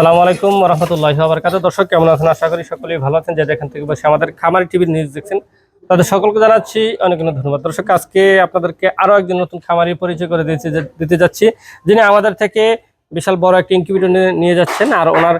আসসালামু আলাইকুম রহমতুল্লাহ আবরকাত দর্শক, কেমন আছেন? আশা করি সকলেই ভালো আছেন। যে যেখান থেকে বসে আমাদের খামারি টিভির নিউজ দেখছেন, তাদের সকলকে জানাচ্ছি অনেক অনেক ধন্যবাদ। দর্শক, আজকে আপনাদেরকে আরও একজন নতুন খামারি পরিচয় করে দিতে দিতে যাচ্ছি, যিনি আমাদের থেকে বিশাল বড় একটা ইনকিউবেটর নিয়ে যাচ্ছেন। আর ওনার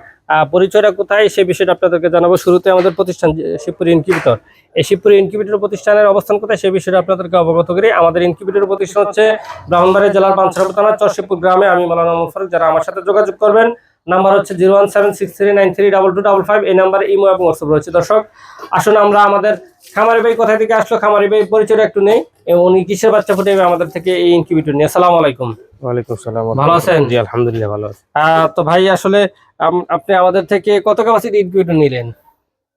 পরিচয়টা কোথায় সেই বিষয়টা আপনাদেরকে জানাব। শুরুতে আমাদের প্রতিষ্ঠান শিবপুরি ইনকিউবেটর এই শিবপুরি ইনকিউবেটর প্রতিষ্ঠানের অবস্থান কোথায় সেই বিষয়টা আপনাদেরকে অবগত করি। আমাদের ইনকিউবেটর প্রতিষ্ঠান হচ্ছে ব্রাহ্মণবাড়িয়া জেলার পাঁচশাপা থানা চরশিবপুর গ্রামে। আমি মালানা মুফারুক যারা আমার সাথে যোগাযোগ করবেন নাম্বার হচ্ছে zero one seven six three nine three double two double five এই নাম্বারে ইমো এবং হোয়াটসঅ্যাপ রয়েছে। দর্শক আসুন আমরা আমাদের খামারি ভাই কোথায় থেকে আসলো? খামারি ভাই পরিচয়টা একটু নেই। উনি কিসের বাচ্চা ফুটে আমাদের থেকে এই ইনকিউবেটর নিয়ে। আসসালামু আলাইকুম। ওয়ালাইকুম সালাম ভালো আছেন? জি আলহামদুলিল্লাহ ভালো আছি। তো ভাই আসলে আপনি আমাদের থেকে কত ক্যাপাসিটি ইনকিউবেটর নিলেন?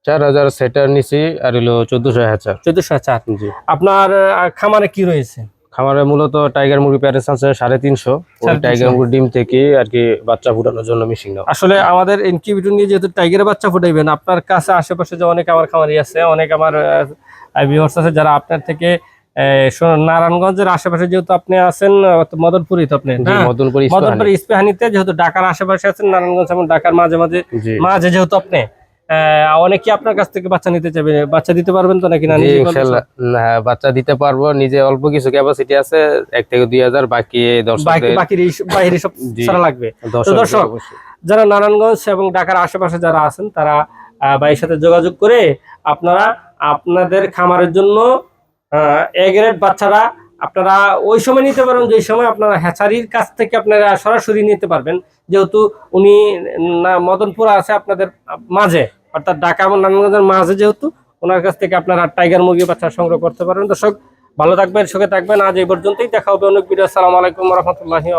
চার হাজার সেটার নিছি আর হলো চোদ্দশো হাজার। চোদ্দশো চার জি। আপনার খামারে কি রয়েছে? খামারে মূলত টাইগার মুরগি প্যারেন্টস আছে সাড়ে তিনশো। টাইগার মুরগি ডিম থেকে আর কি বাচ্চা ফুটানোর জন্য মিশিং নেওয়া। আসলে আমাদের ইনকিউবেটর নিয়ে যেহেতু টাইগারের বাচ্চা ফুটাইবেন আপনার কাছে আশেপাশে যে অনেক আমার খামারি আছে অনেক আমার ভিউয়ার্স আছে যারা আপনার থেকে নারায়ণগঞ্জের আশেপাশে যেহেতু আপনি আছেন আহ, মদনপুরি তো আপনি হ্যাঁ? মদনপুরি ইস্পাহানিতে যেহেতু ঢাকার আশেপাশে আছেন নারায়ণগঞ্জ এবং ঢাকার মাঝে মাঝে মাঝে যেহেতু আপনি অনেকে আপনার কাছ থেকে বাচ্চা নিতে চাইবে বাচ্চা দিতে পারবেন তো নাকি না? বাচ্চা দিতে পারব। নিজে অল্প কিছু ক্যাপাসিটি আছে এক থেকে দুই হাজার বাকি বাকি বাইরে সব। লাগবে। দর্শক, যারা নারায়ণগঞ্জ এবং ঢাকার আশেপাশে যারা আছেন তারা আহ, ভাইয়ের সাথে যোগাযোগ করে আপনারা আপনাদের খামারের জন্য এ গ্রেড বাচ্চারা আপনারা ওই সময় নিতে পারেন যে সময় আপনারা হ্যাচারির কাছ থেকে আপনারা সরাসরি নিতে পারবেন। যেহেতু উনি না- মদনপুর আছে আপনাদের মাঝে, অর্থাৎ ঢাকা এবং নারায়ণগঞ্জের মাঝে যেহেতু, ওনার কাছ থেকে আপনারা টাইগার মুরগি বাচ্চা সংগ্রহ করতে পারবেন। দর্শক, ভালো থাকবেন, সুখে থাকবেন। আজ এই পর্যন্তই। দেখা হবে অনেক ভিডিও। আসসালামু আলাইকুম রহমতুল্লাহি